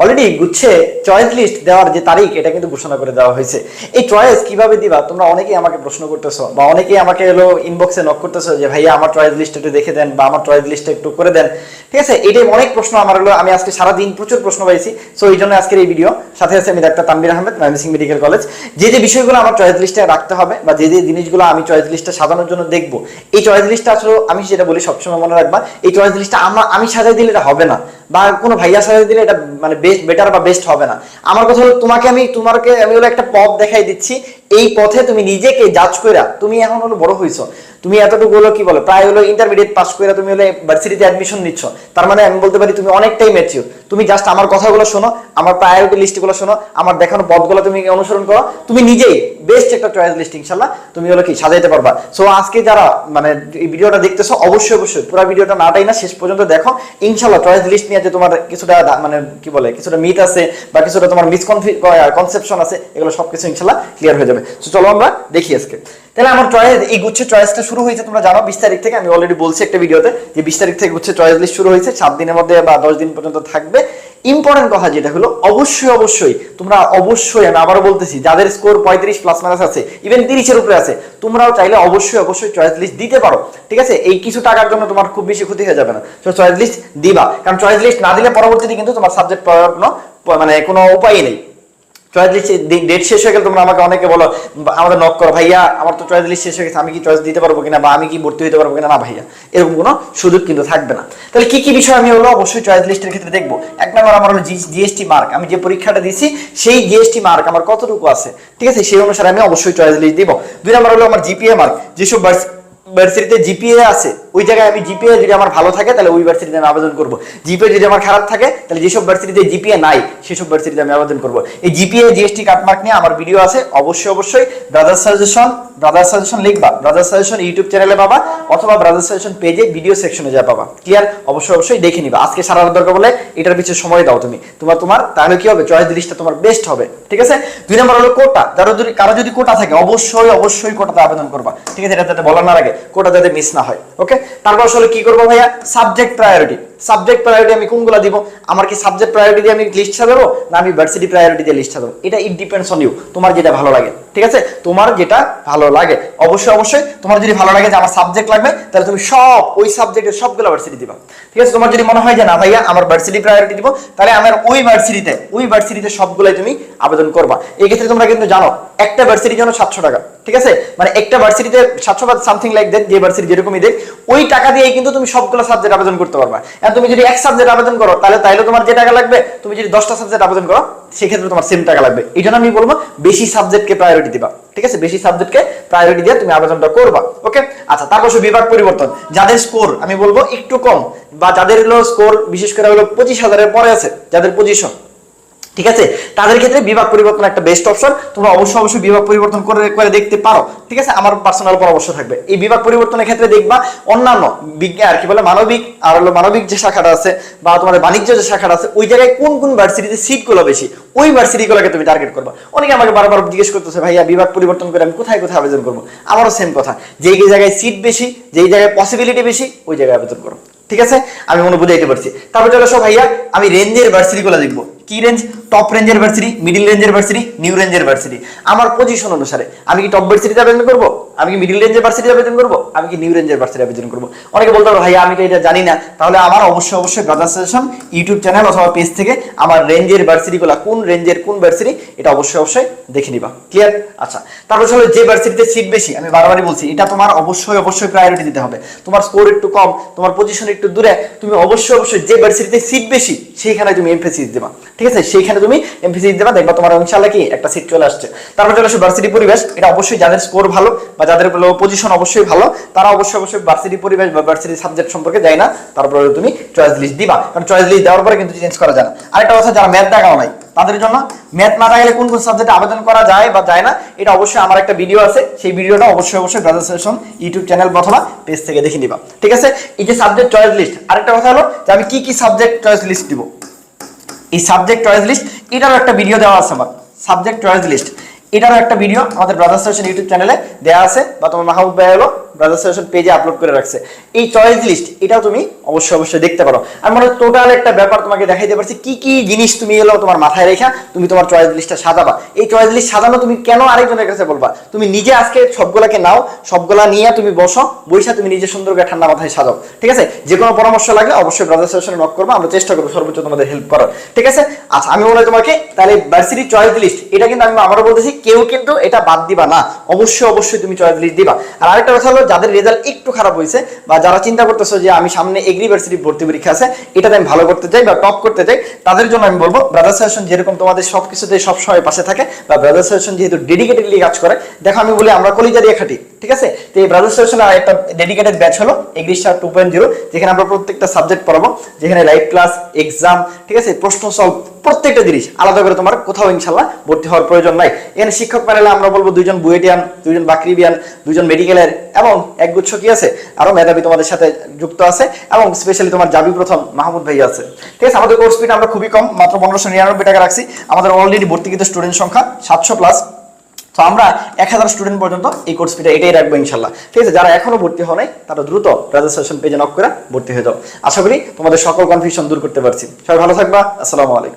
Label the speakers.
Speaker 1: Already গুচ্ছে choice list দেওয়ার যে তারিখ, এটা কিন্তু ঘোষণা করে দেওয়া হয়েছে। এই চয়েস কীভাবে দিবা? তোমরা অনেকেই আমাকে প্রশ্ন করতেছো বা অনেকেই আমাকে এলো ইনবক্সে নক করতেছো যে, ভাইয়া, আমার চয়েস লিস্ট একটু দেখে দেন বা আমার চয়েস লিস্ট একটু করে দেন। ঠিক আছে? এটাই অনেক প্রশ্ন আমার হলো আমি আজকে সারাদিন প্রচুর প্রশ্ন পাইছি। সো এই জন্য আজকের এই ভিডিও সাথে আছে আমি doctor Tanvir Ahmed, Mymensingh medical college. যে যে বিষয়গুলো আমার চয়েস লিস্টে রাখতে হবে বা যে যে জিনিসগুলো আমি চয়েস লিস্টে সাজানোর জন্য দেখব, এই চয়েস লিস্টটা আসলে আমি যেটা বলি সবসময় মনে রাখবা, এই চয়েস লিস্টটা আমার, আমি সাজাই দিলে এটা হবে না। বা কোনো ভাইয়া সাজাই দিলে এটা মানে বেটার বা বেস্ট হবে না। আমার কথা হলো, তোমাকে আমি তোমাকে আমি হলো একটা পথ দেখাই দিচ্ছি। এই পথে তুমি নিজেকে জাজ কইরা তুমি এখন হলো বড় হইছো। তুমি এতটুকু হলো কি বলো, প্রায় হলো ইন্টারমিডিয়েট পাস করে তুমি হলো ভার্সিটিতে অ্যাডমিশন নিচ্ছ। তার মানে আমি বলতে পারি তুমি অনেকটাই ম্যাচিউর তুমি জাস্ট আমার কথাগুলো শোনো, আমার প্রায়োরিটি লিস্টগুলো শোনো, আমার দেখানো পথগুলো তুমি অনুসরণ করো। তুমি নিজেই বেস্ট একটা চয়েস লিস্ট ইনশাল্লাহ তুমি হলো কি সাজাইতে পারবা। সো আজকে যারা মানে এই ভিডিওটা দেখতেছো, অবশ্যই অবশ্যই পুরো ভিডিওটা নাটাই না শেষ পর্যন্ত দেখো। ইনশাল্লাহ চয়েস লিস্ট নিয়ে যে তোমার কিছুটা মানে কি বলে, কিছুটা মিথ আছে বা কিছুটা তোমার মিসকনসেপশন আছে, এগুলো সবকিছু ইনশাল্লাহ ক্লিয়ার হয়ে যাবে। তো চলো আমরা দেখি আজকে। তাহলে আমার চয়েস এই গুচ্ছের চয়েসটা শুরু হয়েছে, তোমরা জানো, বিশ তারিখ থেকে আমি অলরেডি বলছি একটা ভিডিওতে যে বিশ তারিখ থেকে গুচ্ছের চয়েস লিস্ট শুরু হয়েছে, সাত দিনের মধ্যে বা দশ দিন পর্যন্ত থাকবে। ইম্পর্টেন্ট কথা যেটা হলো, অবশ্যই অবশ্যই, তোমরা অবশ্যই, আমি আবারও বলতেছি, যাদের স্কোর পঁয়ত্রিশ প্লাস মাইনাস আছে ইভেন তিরিশের উপরে আছে, তোমরাও চাইলে অবশ্যই অবশ্যই চয়েস লিস্ট দিতে পারো। ঠিক আছে? এই কিছু টাকার জন্য তোমার খুব বেশি ক্ষতি হয়ে যাবে না। তো চয়েস লিস্ট দিবা। কারণ চয়েস লিস্ট না দিলে পরবর্তীতে কিন্তু তোমার সাবজেক্ট পড়ার কোনো মানে কোনো উপায়ই নেই। চয়েস লিস্ট ডেট শেষ হয়ে গেলে তোমরা আমাকে অনেকে বলো, আমাদের নক করো, ভাইয়া, আমার তো চয়েস লিস্ট শেষ হয়ে গেছে, আমি কি চয়েস দিতে পারব কিনা বা আমি কি ভর্তি হতে পারব কিনা? না ভাইয়া, এরকম কোনো সুযোগ কিন্তু থাকবে না। তাহলে কি কি বিষয় আমি হলো অবশ্যই চয়েস লিস্টের ক্ষেত্রে দেখব? এক নম্বর আমার হলো জিএসটি মার্ক আমি যে পরীক্ষাটা দিছি সেই জিএসটি মার্ক আমার কতটুকু আছে? ঠিক আছে? সেই অনুসারে আমি অবশ্যই চয়েস লিস্ট দিব। দুই নম্বর হলো আমার জিপিএ মার্ক যেসব ভার্সিটিতে জিপিএ আছে ওই জায়গায় আমি জিপিএ যদি আমার ভালো থাকে, তাহলে ওই ভার্সিটিতে আমি আবেদন করব। জিপিএ যদি আমার খারাপ থাকে, তাহলে যেসব ভার্সিটিতে জিপিএ নাই, সেসব ভার্সিটিতে আমি আবেদন করব। এই জিপিএ জিএসটি কাটমার্ক নিয়ে আমার ভিডিও আছে, অবশ্যই অবশ্যই ব্রাদার সাজেশন ব্রাদার সাজেশন লিখবা ব্রাদার সাজেশন ইউটিউব চ্যানেলে পাবা, অথবা ব্রাদার সাজেশন পেজে ভিডিও সেকশনে যা পাবা। ক্লিয়ার অবশ্যই অবশ্যই দেখে নিবা। আজকে সারা দরকার বলে এটার পিছনে সময় দাও তুমি। তোমার তোমার, তাহলে কি হবে? চয়েস লিস্টটা তোমার বেস্ট হবে। ঠিক আছে? দুই নম্বর হলো কোটা যারা যদি, কারও যদি কোটা থাকে, অবশ্যই অবশ্যই কোটাতে আবেদন করবা। ঠিক আছে? এটা যাতে বলার না আগে কোটা যাতে মিস না হয়। ওকে তারপর আসলে কি করব ভাইয়া? সাবজেক্ট প্রায়োরিটি সাবজেক্ট প্রায়োরিটি আমি কোনগুলো দিব? আমার কি সাবজেক্ট প্রায়োরিটি দিয়ে আমি না, আমি ভার্সিটি প্রায়োরিটি দিয়ে এটা ইট ডিপেন্ডস অন ইউ তোমার যেটা ভালো লাগে, ঠিক আছে? তোমার যেটা ভালো লাগে। অবশ্যই অবশ্যই, তোমার যদি ভালো লাগে যে আমার সাবজেক্ট লাগবে, তাহলে তুমি সব, ওই সাবজেক্টের সবগুলো ভার্সিটি দিবা। ঠিক আছে? তোমার যদি মনে হয় যে না ভাইয়া, আমার ভার্সিটি প্রায়োরিটি দিব, তাহলে আমার ওই ভার্সিটিতে ওই ভার্সিটিতে সবগুলাই তুমি আবেদন করবা। এই ক্ষেত্রে তোমরা কিন্তু জানো, একটা ভার্সিটির জন্য সাতশো টাকা, ঠিক আছে? মানে একটা ভার্সিটিতে সাতশো বা সামথিং লাইক দেন যে ভার্সিটি যেরকমই দেখ ওই টাকা দিয়েই কিন্তু তুমি সবগুলো সাবজেক্ট আবেদন করতে পারবা। আর তুমি যদি এক সাবজেক্ট আবেদন করো, তাহলে তাইলে তোমার যে টাকা লাগবে, তুমি যদি দশটা সাবজেক্ট আবেদন করো, সেক্ষেত্রে তোমার সেম টাকা লাগবে। এই জন্য আমি বলব, বেশি সাবজেক্টকে প্রায়োরিটি দিবা, ঠিক আছে? বেশি সাবজেক্টকে প্রায়োরিটি দিয়ে তুমি আবেদনটা করবা ওকে আচ্ছা তারপর সে বিভাগ পরিবর্তন। যাদের স্কোর আমি বলব একটু কম, বা যাদের হলো স্কোর বিশেষ করে হলো পঁচিশ হাজারের পরে আছে, যাদের পজিশন ঠিক আছে? তাদের ক্ষেত্রে বিভাগ পরিবর্তন একটা বেস্ট অপশন তোমরা অবশ্যই অবশ্যই বিভাগ পরিবর্তন করে করে দেখতে পারো। ঠিক আছে? আমার পার্সোনাল পরামর্শ থাকবে। এই বিভাগ পরিবর্তনের ক্ষেত্রে দেখবা অন্যান্য বিজ্ঞান আর কি বলে, মানবিক, আর হলো মানবিক যে শাখাটা আছে বা তোমার বাণিজ্য যে শাখাটা আছে, ওই জায়গায় কোন কোন ভার্সিটিতে সিটগুলো বেশি, ওই ভার্সিটিগুলোকে তুমি টার্গেট করবা। অনেকে আমাকে বারবার জিজ্ঞেস করতেছে, ভাইয়া, বিভাগ পরিবর্তন করে আমি কোথায় কোথায় আবেদন করব? আমারও সেম কথা। যেই জায়গায় সিট বেশি, যেই জায়গায় পসিবিলিটি বেশি, ওই জায়গায় আবেদন করো। ঠিক আছে? আমি মনে বুঝাইতে পারছি। তারপর চলো সব ভাইয়া, আমি রেঞ্জের ভার্সিটিগুলো দেখব। কি রেঞ্জ টপ রেঞ্জের ভার্সিটি মিডিল রেঞ্জের ভার্সিটি নিউ রেঞ্জের ভার্সিটি আমার পজিশন অনুসারে, আমি কি টপ ভার্সিটিতে আবেদন করব? আমি কি মিডিল রেঞ্জের ভার্সিটি আবেদন করব? আমি কি নিউ রেঞ্জের ভার্সিটি আবেদন করব? অনেকে বলতে পারো, ভাইয়া, আমি তো এটা জানি না। তাহলে আমার অবশ্যই অবশ্যই ব্রাদার সাজেশন ইউটিউব চ্যানেল অথবা পেজ থেকে আমার রেঞ্জের ভার্সিটিগুলো কোন রেঞ্জের কোন ভার্সিটি এটা অবশ্যই অবশ্যই দেখে নিবা। ক্লিয়ার আচ্ছা। তারপর হলো যে ভার্সিটিতে সিট বেশি, আমি বারবারই বলছি, এটা তোমার অবশ্যই অবশ্যই প্রায়োরিটি দিতে হবে। তোমার স্কোর একটু কম, তোমার পজিশন একটু দূরে, তুমি অবশ্যই অবশ্যই যে ভার্সিটিতে সিট বেশি, সেইখানে তুমি এমফেসিস দেবা। ঠিক আছে? সেইখানে তুমি এমফেসিস দেবা দেখবা তোমার ইনশাআল্লাহ কি একটা সিট চলে আসছে। তারপর চলে আসে ভার্সিটি পরিবেশ, এটা অবশ্যই যাদের স্কোর ভালো বা যাদের পজিশন অবশ্যই ভালো, তারা অবশ্যই অবশ্যই ভার্সিটি পরিবেশ বা ভার্সিটি সাবজেক্ট সম্পর্কে যায় না, তারপরে তুমি চয়েস লিস্ট দিবা। কারণ চয়েস লিস্ট দেওয়ার পরে কিন্তু চেঞ্জ করা যায় না। আরেকটা কথা, যারা ম্যাথ দেখাও নাই, তাদের জন্য ম্যাথ না থাকলে কোন কোন সাবজেক্টে আবেদন করা যায় বা যায় না, এটা অবশ্যই আমার একটা ভিডিও আছে, সেই ভিডিওটা অবশ্যই অবশ্যই সেশন ইউটিউব চ্যানেল অথবা পেজ থেকে দেখে নিবা। ঠিক আছে? এই যে সাবজেক্ট চয়েস লিস্ট আরেকটা কথা হলো যে আমি কি কি সাবজেক্ট চয়েস লিস্ট দিব? এই সাবজেক্ট চয়েস লিস্ট এটারও একটা ভিডিও দেওয়া আছে আমার। সাবজেক্ট চয়েস লিস্ট এটারও একটা ভিডিও আমাদের ব্রাদার্স ইউটিউব চ্যানেলে দেওয়া আছে, বা তোমার মাহবুব ভাই হলো। ব্রাদার্স সেশন পেজে আপলোড করে রাখছে। এই চয়েস লিস্ট এটাও তুমি অবশ্যই অবশ্যই দেখতে পারো। আমি মনে টোটাল একটা ব্যাপার তোমাকে দেখাইতে পারছি, কি কি জিনিস তুমি এলো তোমার মাথায় রেখা, তুমি তোমার চয়েস লিস্টটা সাজাবা। এই চয়েস লিস্ট সাজানো তুমি কেন আরেকজনের কাছে বলবা? তুমি নিজে আজকে সবগুলাকে নাও, সবগুলা নিয়ে তুমি বসো বৈশা তুমি নিজে সুন্দর করে ঠান্ডা মাথায় সাজাও। ঠিক আছে? যে কোনো পরামর্শ লাগলে অবশ্যই ব্রাদার্স সেশনে নক করব, আমরা চেষ্টা করব সর্বোচ্চ তোমাদের হেল্প করার। ঠিক আছে? আচ্ছা আমি বলে তোমাকে তাহলে ভার্সিটি চয়েস লিস্ট এটা কিন্তু আমি আবারও বলতেছি, কেউ কিন্তু এটা বাদ দিবা না। অবশ্যই অবশ্যই তুমি চয়েস লিস্ট দিবা। আর আরেকটা কথা হলো যাদের রেজাল্ট একটু খারাপ হয়েছে বা যারা চিন্তা করতেছো যে আমি সামনে এগ্রি ভার্সিটি ভর্তি পরীক্ষা আছে এটাতে আমি ভালো করতে চাই বা টপ করতে চাই, তাদের জন্য আমি বলব ব্রাদার্স সেশন যেরকম তোমাদের সব কিছুতে সবসময় পাশে থাকে বা ব্রাদার্স সেশন যেহেতু ডেডিকেটেডলি কাজ করে, দেখো আমি বলি আমরা কলিজা দিয়ে খাটি, ঠিক আছে? তো এই ব্রাদার্স সেশন একটা ডেডিকেটেড ব্যাচ হলো agri star two point zero যেখানে আমরা প্রত্যেকটা সাবজেক্ট পড়াবো, যেখানে লাইভ ক্লাস এক্সাম ঠিক আছে? প্রশ্ন সলভ প্রত্যেকটা জিনিস আলাদা করে তোমার কোথাও ইনশাল্লাহ ভর্তি হওয়ার প্রয়োজন নাই। এখানে শিক্ষক প্যানেলে আমরা বলব দুইজন বুয়েটিয়ান, দুইজন বাকরিবিয়ান, দুইজন মেডিকেলের এবং একগুচ্ছ কি আছে? আরও মেধাবী তোমাদের সাথে যুক্ত আছে এবং স্পেশালি তোমার জাবি প্রথম মাহমুদ ভাই আছে। ঠিক আছে, আমাদের কোর্স ফিটা আমরা খুবই কম, মাত্র পনেরোশো নিরানব্বই টাকা রাখছি। আমাদের অলরেডি ভর্তিকৃত স্টুডেন্ট সংখ্যা সাতশো প্লাস তো আমরা এক হাজার স্টুডেন্ট পর্যন্ত এই কোর্স ফিটা এটাই রাখব ইনশাল্লাহ। ঠিক আছে, যারা এখনও ভর্তি হওয়া নাই, তারা দ্রুত রেজিস্ট্রেশন পেজে নক করে ভর্তি হয়ে যাও। আশা করি তোমাদের সকল কনফিউশন দূর করতে পারছি। সবাই ভালো থাকবা, আসসালামু আলাইকুম।